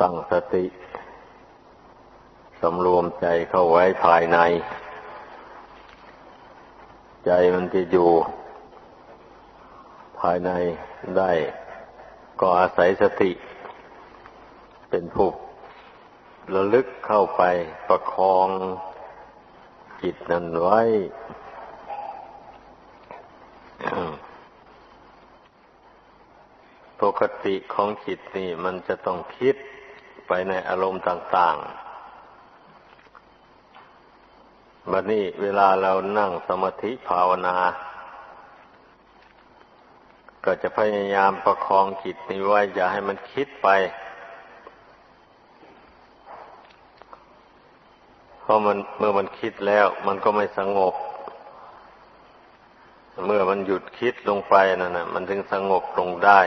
ตั้งสติสำรวมใจเข้าไว้ภายใน ใจมันจะอยู่ ภายในได้ก็อาศัยสติ เป็นผู้ระลึกเข้าไปประคองจิตนั้นไว้ ปกติของจิตนี่มันจะต้องคิด ไปในอารมณ์ต่างๆบัดนี้เวลาเรานั่งสมาธิภาวนา ก็จะพยายามประคองจิตนี้ไว้ อย่าให้มันคิดไป เพราะมันเมื่อมันคิดแล้ว มันก็ไม่สงบ เมื่อมันหยุดคิดลงไปนั่นนะมันถึงสงบลงได้